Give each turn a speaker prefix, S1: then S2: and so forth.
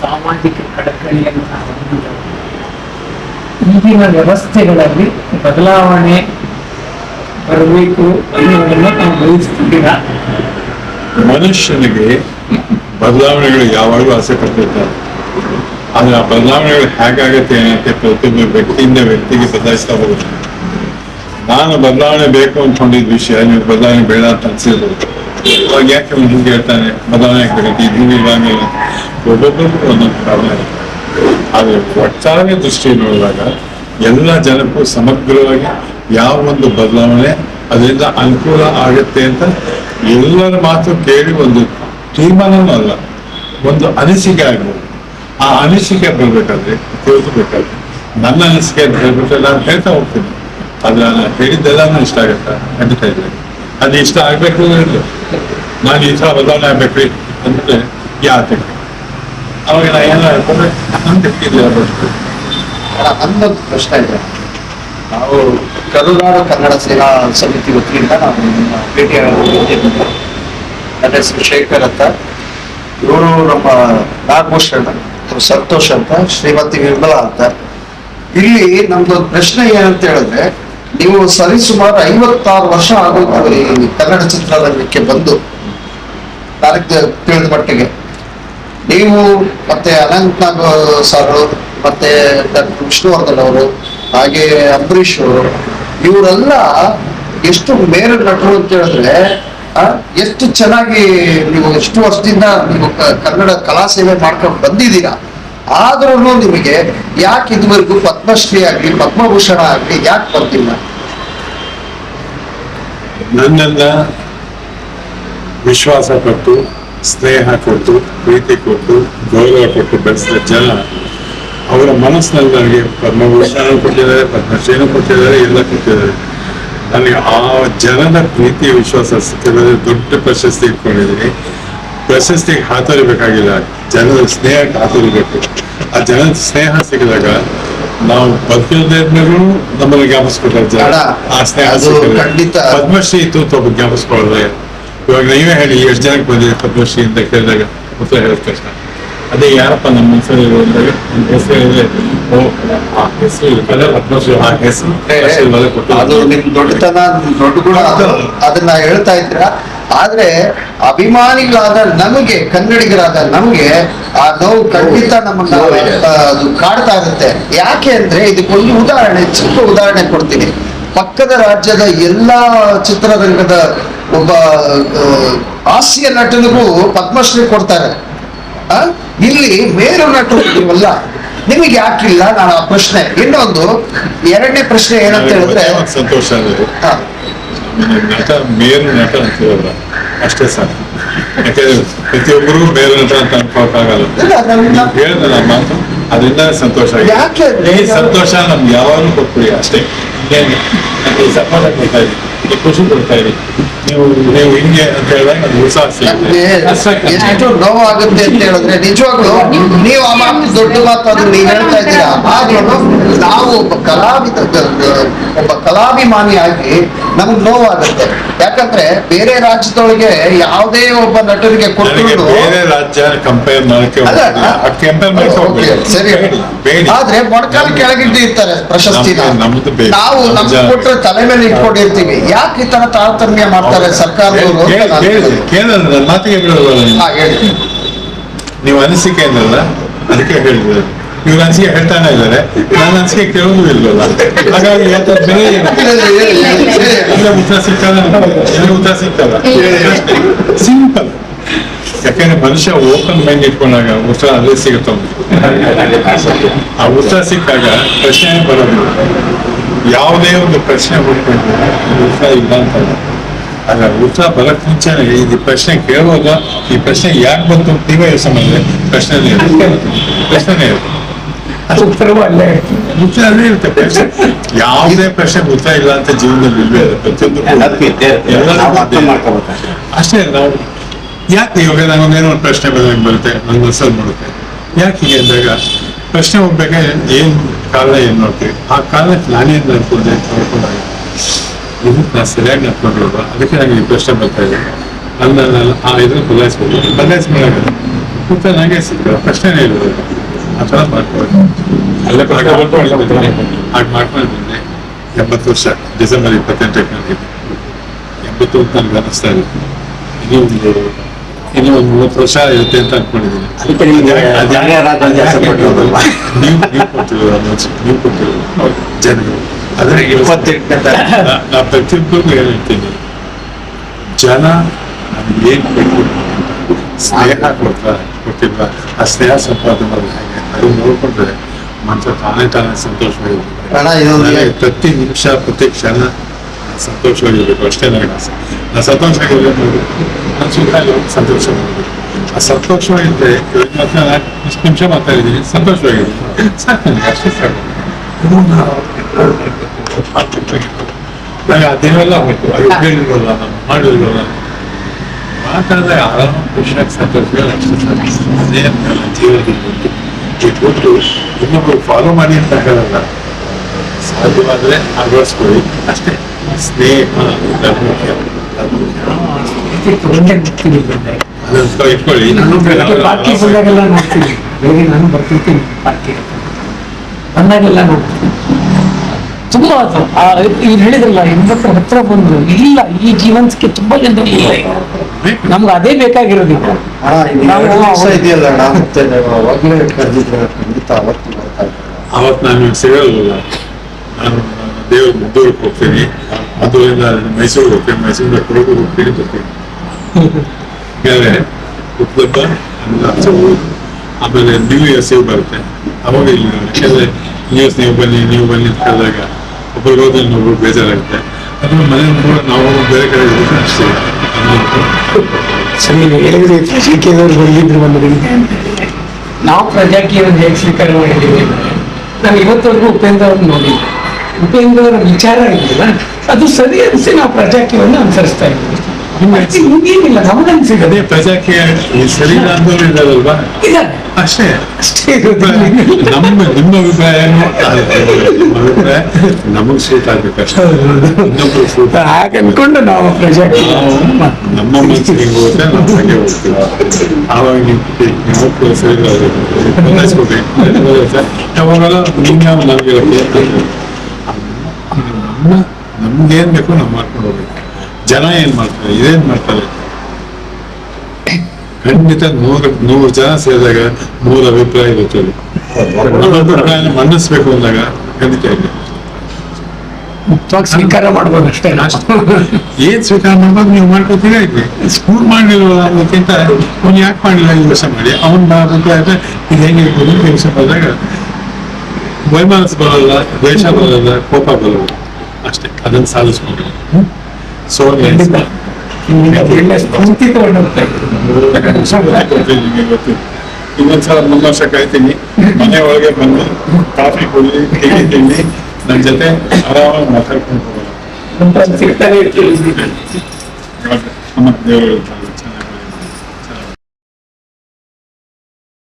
S1: ಸಾಮಾಜಿಕ ಕಳಕಳಿಯನ್ನು ನಾವು. ಈಗಿನ ವ್ಯವಸ್ಥೆಗಳಲ್ಲಿ ಬದಲಾವಣೆ ಬರಬೇಕು ಅನ್ನೋದನ್ನು ನಾವು ಬಯಸ್ತಿದ್ದೀರಾ
S2: ಮನುಷ್ಯನಿಗೆ ಬದಲಾವಣೆಗಳು ಯಾವಾಗಲೂ ಆಸೆ ಪಡ್ತಿರ್ತಾರೆ ಆದ್ರೆ ಆ ಬದಲಾವಣೆಗಳು ಹೇಗಾಗತ್ತೆ ಏನಂತೆ ಪ್ರತಿಯೊಬ್ಬ ವ್ಯಕ್ತಿಯಿಂದ ವ್ಯಕ್ತಿಗೆ ಬದಲಾಯಿಸ್ತಾ ಹೋಗುತ್ತೆ. ನಾನು ಬದಲಾವಣೆ ಬೇಕು ಅಂದ್ಕೊಂಡಿದ್ ವಿಷಯ, ನೀವು ಬದಲಾವಣೆ ಬೇಡ ಅಂತ ಅನ್ಸಿದ್ರು ಇವಾಗ ಯಾಕೆ ಅವ್ನು ಹಿಂಗೆ ಹೇಳ್ತಾನೆ? ಬದಲಾವಣೆ ಆಗ್ಬೇಕು ಇದು ಇಲ್ಲ. ಒಬ್ಬೊಬ್ಬರು ಒಂದೊಂದು ಕಾರಣ ಆದರೆ ಒಟ್ಟಾರೆ ದೃಷ್ಟಿ ನೋಡಿದಾಗ ಎಲ್ಲ ಜನಕ್ಕೂ ಸಮಗ್ರವಾಗಿ ಯಾವ ಒಂದು ಬದಲಾವಣೆ ಅದರಿಂದ ಅನುಕೂಲ ಆಗುತ್ತೆ ಅಂತ ಎಲ್ಲರ ಮಾತು ಕೇಳಿ ಒಂದು ತೀರ್ಮಾನನೂ ಅಲ್ಲ, ಒಂದು ಅನಿಸಿಕೆ ಆಗ್ಬೋದು. ಆ ಅನಿಸಿಕೆ ಬರ್ಬೇಕಾದ್ರೆ, ತಿಳಿಸ್ಬೇಕಾದ್ರೆ, ನನ್ನ ಅನಿಸಿಕೆ ಅಂತ ಹೇಳ್ಬಿಟ್ರೆ ನಾನು ಹೇಳ್ತಾ ಹೋಗ್ತೀನಿ. ಆದ್ರೆ ನಾನು ಹೇಳಿದ್ದೆಲ್ಲ ಇಷ್ಟ ಆಗತ್ತ ಇಲ್ಲ ಅದು ಇಷ್ಟ ಆಗ್ಬೇಕು ಇಲ್ಲ ನಾನು ಈ ಥರ ಬದಲಾವಣೆ ಆಗ್ಬೇಕ್ರಿ ಅಂದ್ರೆ ಯಾತೆ ಅವಾಗ ನಾ ಏನೋ ಹೇಳ್ಕೊಂಡ್ರೆ ನನ್
S3: ನನ್ನೊಂದು ಪ್ರಶ್ನೆ ಇದೆ. ನಾವು ಕರುನಾಡು ಕನ್ನಡ ಸೇನಾ ಸಮಿತಿ ವತಿಯಿಂದ ನಾವು ಭೇಟಿ ಆಗಿದ್ದೀವಿ. ನನ್ನ ಹೆಸರು ಶೇಖರ್ ಅಂತ. ಇವರು ನಮ್ಮ ನಾಗಭೂಷಣ ಸಂತೋಷ್ ಅಂತ, ಶ್ರೀಮತಿ ನಿರ್ಮಲಾ ಅಂತ. ಇಲ್ಲಿ ನಮ್ದೊಂದು ಪ್ರಶ್ನೆ ಏನಂತ ಹೇಳಿದ್ರೆ ನೀವು ಸರಿಸುಮಾರು ಐವತ್ತಾರು ವರ್ಷ ಆಗೋಯ್ತು ಈ ಕನ್ನಡ ಚಿತ್ರರಂಗಕ್ಕೆ ಬಂದು? ನನಗೆ ತಿಳಿದ ಮಟ್ಟಿಗೆ. ನೀವು ಮತ್ತೆ ಅನಂತ್ ನಾಗ್ ಸರ್, ಮತ್ತೆ ಡಾಕ್ಟರ್ ವಿಷ್ಣುವರ್ಧನ್ ಅವರು, ಹಾಗೆ ಅಂಬರೀಷ್ ಅವರು, ಇವರೆಲ್ಲ ಎಷ್ಟು ಮೇರು ನಟರು ಅಂತ ಹೇಳಿದ್ರೆ ಎಷ್ಟು ಚೆನ್ನಾಗಿ ನೀವು ಎಷ್ಟು ವರ್ಷದಿಂದ ನೀವು ಕನ್ನಡ ಕಲಾ ಸೇವೆ ಮಾಡ್ಕೊಂಡು ಬಂದಿದ್ದೀರಾ? ಆದ್ರೂ ನಿಮಗೆ ಯಾಕೆ ಇದುವರೆಗೂ ಪದ್ಮಶ್ರೀ ಆಗ್ಲಿ, ಪದ್ಮಭೂಷಣ ಆಗ್ಲಿ ಯಾಕೆ ಬರ್ತಿಲ್ಲ?
S2: ನನ್ನೆಲ್ಲ ವಿಶ್ವಾಸ ಕೊಟ್ಟು, ಸ್ನೇಹ ಕೊಟ್ಟು, ಪ್ರೀತಿ ಕೊಟ್ಟು, ಗೌರವ ಕೊಟ್ಟು ಬೆಳೆಸಿದ ಜನ, ಅವರ ಮನಸ್ಸಿನಲ್ಲಿ ನನಗೆ ಪದ್ಮಭೂಷಣ ಕೊಟ್ಟಿದ್ದಾರೆ, ಪದ್ಮಶ್ರೀನೂ ಕೊಟ್ಟಿದ್ದಾರೆ, ಎಲ್ಲ ಕೊಟ್ಟಿದ್ದಾರೆ. ನನಗೆ ಆ ಜನದ ಪ್ರೀತಿ ವಿಶ್ವಾಸ ಸಿಕ್ಕಿದ್ರೆ ದೊಡ್ಡ ಪ್ರಶಸ್ತಿ ಇಟ್ಕೊಂಡಿದ್ದೀನಿ. ಪ್ರಶಸ್ತಿಗೆ ಹಾತೊರಿಬೇಕಾಗಿಲ್ಲ ಜನರ ಸ್ನೇಹಕ್ಕೆ ಹಾತೊರಿಬೇಕು. ಆ ಜನದ ಸ್ನೇಹ ಸಿಕ್ಕಿದಾಗ ನಾವು ನಮ್ಮಲ್ಲಿ ನಮ್ಮನ್ನು ಜ್ಞಾಪಿಸ್ಕೊಳ್ತಾರೆ ಜನ. ಆ ಸ್ನೇಹ. ಪದ್ಮಶ್ರೀ ಇತ್ತು ಅಂತ ಒಬ್ಬ ಜ್ಞಾಪಿಸ್ಕೊಳ್ಳೋದು ಇವಾಗ ನೀವೇ ಹೇಳಿ ಎಷ್ಟು ಜನಕ್ಕೆ ಬಂದಿದೆ ಪದ್ಮಶ್ರೀ ಅಂತ ಕೇಳಿದಾಗ ಉತ್ತರ ಹೇಳಿದ ಕಷ್ಟ. ಅದೇ ಯಾರಪ್ಪ ನಮ್ಮ ಮನಸ್ಸಲ್ಲಿ ಅಂದಾಗ ನಮ್ಮ ಹೆಸರು ಹೇಳಿದ್ರೆ ಓ ಆ ಹೆಸರು ಪದ್ಮಶ್ರೀ ಆ ಹೆಸರು.
S3: ಅದು ನಿಮ್ ದೊಡ್ಡತನ ದೊಡ್ಡ ಕೂಡ ಅದು. ಅದನ್ನ ಹೇಳ್ತಾ ಇದ್ದೀರಾ? ಆದ್ರೆ ಅಭಿಮಾನಿಗಳಾದ ನಮಗೆ ಕನ್ನಡಿಗರಾದ ನಮಗೆ ಆ ನೋವು ಖಂಡಿತ ನಮ್ಮನ್ನ ಅದು ಕಾಡ್ತಾ ಇರುತ್ತೆ. ಯಾಕೆ ಅಂದ್ರೆ ಇದಕ್ಕೊಂದು ಉದಾಹರಣೆ ಚಿಕ್ಕ ಉದಾಹರಣೆ ಕೊಡ್ತೀನಿ. ಪಕ್ಕದ ರಾಜ್ಯದ ಎಲ್ಲಾ ಚಿತ್ರರಂಗದ ಒಬ್ಬ ಹಾಸ್ಯ ನಟನಿಗೂ ಪದ್ಮಶ್ರೀ ಕೊಡ್ತಾರೆ. ಆ? ಇಲ್ಲಿ ಮೇರು ನಟರು ನೀವಲ್ಲ. ನಿಮಗೆ ಯಾಕಿಲ್ಲ? ನಾನು ಆ ಪ್ರಶ್ನೆ. ಇನ್ನೊಂದು ಎರಡನೇ ಪ್ರಶ್ನೆ ಏನಂತ ಹೇಳಿದ್ರೆ
S2: ಸಂತೋಷ ನಟ ಮೇರು ನಟ ಅಂತೀವಲ್ಲ ಅಷ್ಟೇ ಸಾಕು. ಯಾಕಂದ್ರೆ ಪ್ರತಿಯೊಬ್ಬರು ಮೇರು ನಟ ಅಂತ ಅನ್ಕೋಕ್ಕಾಗಲ್ಲ ಹೇಳಿದ ನಮ್ಮ ಮಾತು? ಅದರಿಂದ ಸಂತೋಷ ಆಗಿದೆ.
S3: ಯಾಕೆ?
S2: ಈ ಸಂತೋಷ ನಮ್ಗೆ ಯಾವಾಗಲೂ ಕೊಟ್ಬಿಡಿ ಅಷ್ಟೇ. ಇನ್ನೇನು ನನಗೆ ಸಪೋರ್ಟ್ ಕೊಡ್ತಾ ಇದ್ದೀನಿ ಈ ಖುಷಿ ಕೊಡ್ತಾ ಇರಿ. ನೀವು ನೀವು ಹಿಂಗೆ ಅಂತ ಹೇಳಿದಾಗ ಅದು ಉತ್ಸಾಹ ಸಿಗುತ್ತೆ.
S3: ಎಷ್ಟು ನೋವಾಗುತ್ತೆ ಅಂತ ಹೇಳಿದ್ರೆ ನಿಜವಾಗ್ಲೂ ನೀವು ಆ ಮಾತು ದೊಡ್ಡ ಮಾತು ಅದನ್ನ ನೀವು ಹೇಳ್ತಾ ಇದ್ದೀರಾ? ಆದ್ರೂ ನಾವು ಒಬ್ಬ ಕಲಾವಿದ ಒಬ್ಬ ಕಲಾಭಿಮಾನಿಯಾಗಿ ನಮ್ಗೆ ನೋವಾಗುತ್ತೆ. ಯಾಕಂದ್ರೆ ಬೇರೆ ರಾಜ್ಯದೊಳಗೆ ಯಾವುದೇ ಒಬ್ಬ ನಟರಿಗೆ
S2: ಕೊಟ್ಟು
S3: ಕೊಟ್ಟರು
S2: ಬೇರೆ ರಾಜ್ಯ ಕಂಪೇರ್ ಮಾಡಕ್ಕೆ ಕಂಪೇರ್ ಮಾಡಕ್ಕೆ.
S3: ಸರಿ. ಆದ್ರೆ ಮೊಣಕಾಲು ಕೆಳಗಿಟ್ಟು ಇರ್ತಾರೆ ಪ್ರಶಸ್ತಿನ.
S2: ನಮ್ದು
S3: ನಾವು ನಮ್ಗೆ
S2: ನಿಜ.
S3: ಕೊಟ್ಟರೆ ತಲೆ ಮೇಲೆ ಇಟ್ಕೊಂಡಿರ್ತೀವಿ. ಯಾಕೆ ಈ ತರ ತಾರತಮ್ಯ ಮಾಡ್ತಾರೆ ಸರ್ಕಾರದವರು
S2: ಮಾತಿಗೆ ನೀವು ಅನಿಸಿಕೆ ಏನಲ್ಲ ಅದಕ್ಕೆ ಹೇಳಿದ್ರು ಇವ್ರ ಅನಿಸಿಕೆ ಹೇಳ್ತಾನೆ ಇದ್ದಾರೆ. ನನ್ನ ಅನಿಸಿಕೆ ಕೇಳೋದು ಇಲ್ವಲ್ಲ? ಹಾಗಾಗಿ ಬೇರೆ. ಉತ್ತರ ಸಿಕ್ಕಲ್ಲ ಉತ್ತರ ಸಿಗ್ತದ? ಸಿಂಪಲ್ ಯಾಕಂದ್ರೆ ಮನುಷ್ಯ ಓಪನ್ ಮೈಂಡ್ ಇಟ್ಕೊಂಡಾಗ ಉತ್ತರ ಅಲ್ಲೇ ಸಿಗುತ್ತ ಆ ಉತ್ತರ ಸಿಕ್ಕಾಗ ಪ್ರಶ್ನೆ ಬರೋದು ಯಾವುದೇ ಒಂದು ಪ್ರಶ್ನೆ ಹುಡ್ಕೊಂಡು ಉತ್ತರ ಇಲ್ಲ ಅಂತಲ್ಲ. ಆಗ ಉತ್ತರ ಬರಕ್ ಮುಂಚೆನೆ ಈ ಪ್ರಶ್ನೆ ಕೇಳುವಾಗ ಈ ಪ್ರಶ್ನೆ ಯಾಕೆ ಬಂತು ಅಂತ ನೀವೇ ಯೋಚನೆ ಮಾಡಿದ್ರೆ ಪ್ರಶ್ನೆ ಪ್ರಶ್ನೆನೇ ಇರುತ್ತೆ
S1: ಉತ್ತರವೂ ಅಲ್ಲೇ.
S2: ಉತ್ತರ ಅಲ್ಲೇ ಇರುತ್ತೆ ಪ್ರಶ್ನೆ. ಯಾವುದೇ ಪ್ರಶ್ನೆ ಉತ್ತರ ಇಲ್ಲ ಅಂತ ಜೀವನದಲ್ಲಿ ಇಲ್ವೇ ಇಲ್ಲ ಪ್ರತಿಯೊಂದು. ಅಷ್ಟೇ. ನಾವು ಯಾಕೆ ಇವಾಗ ನನಗೊಂದೇನೋ ಒಂದು ಪ್ರಶ್ನೆ ಬಂದಾಗ ಬರುತ್ತೆ ನನ್ನ ಮನಸ್ಸಲ್ಲಿ ಮಾಡುತ್ತೆ ಯಾಕೆ ಹೀಗೆ ಅಂದಾಗ ಪ್ರಶ್ನೆ ಹೋಗ್ಬೇಕಾದ್ರೆ ಏನ್ ಕಾರಣ ಏನ್ ನೋಡ್ತೀವಿ? ಆ ಕಾರಣಕ್ಕೆ ನಾನೇನು ನಡ್ಕೊಂಡೆ ಅಂತ ನೋಡ್ಕೊಂಡಾಗ ಇದಕ್ಕೆ ನಾನು ಸರಿಯಾಗಿ ನಡ್ಕೊಂಡಿಲ್ವಾ ಅದಕ್ಕೆ ನನಗೆ ಈ ಪ್ರಶ್ನೆ ಬರ್ತಾ ಇದೆ. ಅಲ್ಲ ನಾನು ಆ ಇದನ್ನು ಬದಲಾಯಿಸ್ಬೋದು. ಬದಲಾಯಿಸ್ಬೇಕಾಗಲ್ಲ ಉತ್ತರ ನನಗೆ ಸಿಕ್ಕ ಪ್ರಶ್ನೆನೇ ಇಲ್ಲ. ಆ ಥರ ಮಾಡ್ಕೋಬೇಕು ಅಲ್ಲೇ ಹಾಗೆ ಮಾಡ್ಕೊಂಡಿದ್ದೀನಿ ಹಾಗೆ ಮಾಡ್ಕೊಂಡು ಬಂದೆ. ಎಂಬತ್ತು ವರ್ಷ ಡಿಸೆಂಬರ್ ಇಪ್ಪತ್ತೆಂಟಕ್ಕೆ ನನಗೆ ಎಂಬತ್ತು ಅಂತ ನನಗೆ ಅನ್ನಿಸ್ತಾ ಇದೆ. ಇನ್ನೂ ಒಂದು ಇನ್ನೂ ಒಂದು ಮೂವತ್ತು ವರ್ಷ ಇರುತ್ತೆ ಅಂತ ಅನ್ಕೊಂಡಿದ್ದೀನಿ. ನೀವು ನೀವು ಕೊಟ್ಟಿರೋ ಅನ್ನೋದು ನೀವು ಕೊಟ್ಟಿರೋ ಜನಗಳು ಅದೇ
S4: ಇಪ್ಪತ್ತೆಂಟನೇ ತಾರೀಕು
S2: ನಾ- ನಾ ಪ್ರತಿಯೊಬ್ಬರಿಗೂ ಏನ್ ಹೇಳ್ತೀನಿ. ಜನ ನನಗೆ ಏನು ಬೇಕು ಸ್ನೇಹ ಕೊಡ್ತಾ ಕೊಟ್ಟಿಲ್ವಾ? ಆ ಸ್ನೇಹ ಸಂಪಾದನೆ ಮಾಡೋದು ಹೇಗೆ ಅದು ನೋಡ್ಕೊಂಡ್ರೆ ಮನಸ್ಸು ತಾನೇ ತಾನೇ ಸಂತೋಷವಾಗಿರ್ಬೇಕು ನನಗೆ ಪ್ರತಿ ನಿಮಿಷ ಪ್ರತಿ ಕ್ಷಣ ನಾನ್ ಸಂತೋಷವಾಗಿರ್ಬೇಕು. ಅಷ್ಟೇ ನನಗೆ ಆಸೆ. ಆ ಸಂತೋಷವಾಗಿರ್ಬೇಕು. ನಾನು ಸುಖ ಸಂತೋಷ ಮಾಡಬೇಕು ಆ ಸಂತೋಷವಾಗಿದ್ರೆ ಇವಾಗ ಮಾತ್ರ ನಾನು ಇಷ್ಟು ನಿಮಿಷ ಮಾತಾಡಿದ್ದೀನಿ ಸಂತೋಷವಾಗಿದ್ದೀನಿ. ಸಾಕು ನನಗೆ ಅಷ್ಟೇ ಸಾಕು. ನನಗೆ ಅದೇನೆಲ್ಲ ಹೋಯ್ತು. ಅದು ಹೇಳಿರೋಲ್ಲ ನಾನು ಮಾಡಿರೋಲ್ಲ ಮಾತಾಡಿದ್ರೆ ಆರಾಮ ಖುಷಿಯಾಗಿ ಸಂತೋಷವಾಗಿ ಅಷ್ಟೇ ಸಾಕು. ಅದೇ ನನ್ನ ಜೀವನದಲ್ಲಿ. ಕೊಟ್ಟು ಇನ್ನೊಬ್ರು ಫಾಲೋ ಮಾಡಿ ಅಂತ ಹೇಳಲ್ಲ. ಸಾಧ್ಯವಾದ್ರೆ ಅಳವಡಿಸ್ಕೊಳ್ಳಿ ಅಷ್ಟೇ. ಸ್ನೇಹ ಇಟ್ಕೊಳ್ಳಿ.
S1: ನಾನು ಬರ್ತಿರ್ತೀನಿ. ಬಂದಾಗೆಲ್ಲ ನೋಡ್ತೀನಿ. ತುಂಬಾ ಅದು. ಆ ಇವ್ರು ಹೇಳಿದ್ರಲ್ಲ ಎಂಬತ್ತರ ಹತ್ರ ಬಂದು ಇಲ್ಲ ಈ ಜೀವನಕ್ಕೆ ತುಂಬಾ ಜನ ಇಲ್ಲ. ಈಗ. ನಮ್ಗೆ ಅದೇ
S3: ಇದು
S1: ನಾವು
S3: ಇದೆಯಲ್ಲ ಅಣ್ಣ ಮತ್ತೆ ನೀವು ಅವಾಗಲೇ ಕರೆದಿದ್ರೆ ಖಂಡಿತ ಅವತ್ತು ಬರ್ತಾ ಇದ್ದೆ.
S2: ಅವತ್ತು ನಾನು ಸಿಗಲ್ಲ ನಾನು ದೇವ್ರ ಮುದ್ದೂರಿಗೆ ಹೋಗ್ತೀನಿ. ಮದ್ದೂರಿಂದ ಮೈಸೂರಿಗೆ ಹೋಗ್ತೀನಿ ಮೈಸೂರಿಂದ ಕೊಡಗು ಹೋಗ್ತೀನಿ ಬರ್ತೀನಿ ಬೇರೆ ಹುಟ್ಟದಬ್ಬ ಆಮೇಲೆ ನ್ಯೂ ಇಯರ್ಸ್ ಇವ್ ಬರುತ್ತೆ. ಅವಾಗ ಇಲ್ಲಿ ಯಾಕೆಂದ್ರೆ ನ್ಯೂ ಇಯರ್ಸ್ ನೀವು ಬನ್ನಿ ನೀವು ಬನ್ನಿ ಅಂತ ಹೇಳಿದಾಗ ಒಬ್ಬರಿಗೆ ಇರೋದ್ರಲ್ಲಿ ಇನ್ನೊಬ್ರು ಬೇಜಾರಾಗುತ್ತೆ. ಅದನ್ನು ಮನೆ ಕೂಡ ನಾವು ಬೇರೆ ಕಡೆ ಅಷ್ಟೇ.
S1: ಸರಿ ಹೇಳಿದ್ರೆ ಪ್ರಜಾಕೀಯದವ್ರು ಬಂದಿದ್ರು ಒಂದು. ನಾವು ಪ್ರಜಾಕೀಯವನ್ನು ಹೇಗೆ ಸ್ವೀಕಾರ ಮಾಡಿದ್ದೀವಿ ನಾನು ಇವತ್ತವರೆಗೂ ಉಪೇಂದ್ರ ಅವ್ರನ್ನ ನೋಡಿಲ್ಲ. ಉಪೇಂದ್ರ ಅವರ ವಿಚಾರ ಇದೆಯಲ್ಲ ಅದು ಸರಿ ಅನಿಸಿ ನಾವು ಪ್ರಜಾಕೀಯವನ್ನು ಅನುಸರಿಸ್ತಾ ಇದ್ದೀವಿ. ಹಿಂಗೇನಿಲ್ಲ ನಮಗನ್ಸಿದೆ
S2: ಅದೇ ಪ್ರಜಾಕೀಯ ಈ ಶರೀರ ಅಂದವರು ಇದಾರಲ್ವಾ ಅಷ್ಟೇ.
S1: ಅಷ್ಟೇ
S2: ನಮ್ಮ ನಿಮ್ಮ ಅಭಿಪ್ರಾಯ ಏನು? ನಿಮ್ಮ ಅಭಿಪ್ರಾಯ ನಮಗ್ ಸೂಟ್ ಇನ್ನೊಬ್ರು ಸೂಟ್
S1: ಹಾಗೆ ಅನ್ಕೊಂಡು ನಾವು ಪ್ರಜಾಕೀಯ.
S2: ನಮ್ಮ ಮನಸ್ಸಿಗೆ ಹೆಂಗ್ ಹೋಗುತ್ತೆ ನಾವು ಹಾಗೆ ಹೋಗ್ತೀವಿ. ಆವಾಗ ನೀವು ಸರಿ ಯಾವಾಗಲೂ ನೀನ್ಯಾವ ನಮ್ಗೆ ನಮ್ಮ ನಮ್ಗೇನ್ ಬೇಕು ನಾವು ಮಾಡ್ಕೊಂಡು ಹೋಗ್ಬೇಕು. ಜನ ಏನ್ ಮಾಡ್ತಾರೆ? ಇದೇನ್ ಮಾಡ್ತಾರೆ? ಖಂಡಿತ ನೂರ ನೂರು ಜನ ಸೇರಿದಾಗ ಮೂರು ಅಭಿಪ್ರಾಯ ಇರುತ್ತೆ ನಮ್ಮ ಅಭಿಪ್ರಾಯ ಮನ್ನಿಸ್ಬೇಕು ಅಂದಾಗ ಖಂಡಿತ ಇದೆ.
S1: ಸ್ವೀಕಾರ ಮಾಡ್ಬೋದು ಅಷ್ಟೇ.
S2: ಏನ್ ಸ್ವೀಕಾರ ಮಾಡ್ಬೋದು ನೀವು ಮಾಡ್ಕೊತೀರಾ ಇಲ್ಲಿ? ಸ್ಕೂಲ್ ಮಾಡಿಲ್ವಲ್ಲ ಅನ್ನೋದಕ್ಕಿಂತ ಅವ್ನು ಯಾಕೆ ಮಾಡಿಲ್ಲ ಯೋಚ ಮಾಡಿ? ಅವನ್ ಅಭಿಪ್ರಾಯ ಇದೆ, ಇದು ಹೆಂಗಿರ್ಬೋದು ಅಂತ ಯೋಚನೆ ಮಾಡಿದಾಗ ವೈಮಾನಸ್ ಬರಲ್ಲ ದ್ವೇಷ ಬರಲ್ಲ ಕೋಪ ಬರಲ್ಲ. ಅಷ್ಟೇ. ಅದನ್ನ ಸಾಧಿಸ್ಕೊಂಡು ಸೊ. ಇನ್ನೊಂದ್ಸಲ ಮೂರು ವರ್ಷ ಕಳಿತೀನಿ. ಮನೆ ಒಳಗೆ ಬಂದು ಕಾಫಿ ಕುಡಿ ಟೀ ತಿಂಡಿ ನನ್ನ ಜೊತೆ ಆರಾಮಾಗಿ ಮಾತಾಡ್ಕೊಂಡು ಹೋಗೋಣ. ನಮ್ಮ ದೇವರು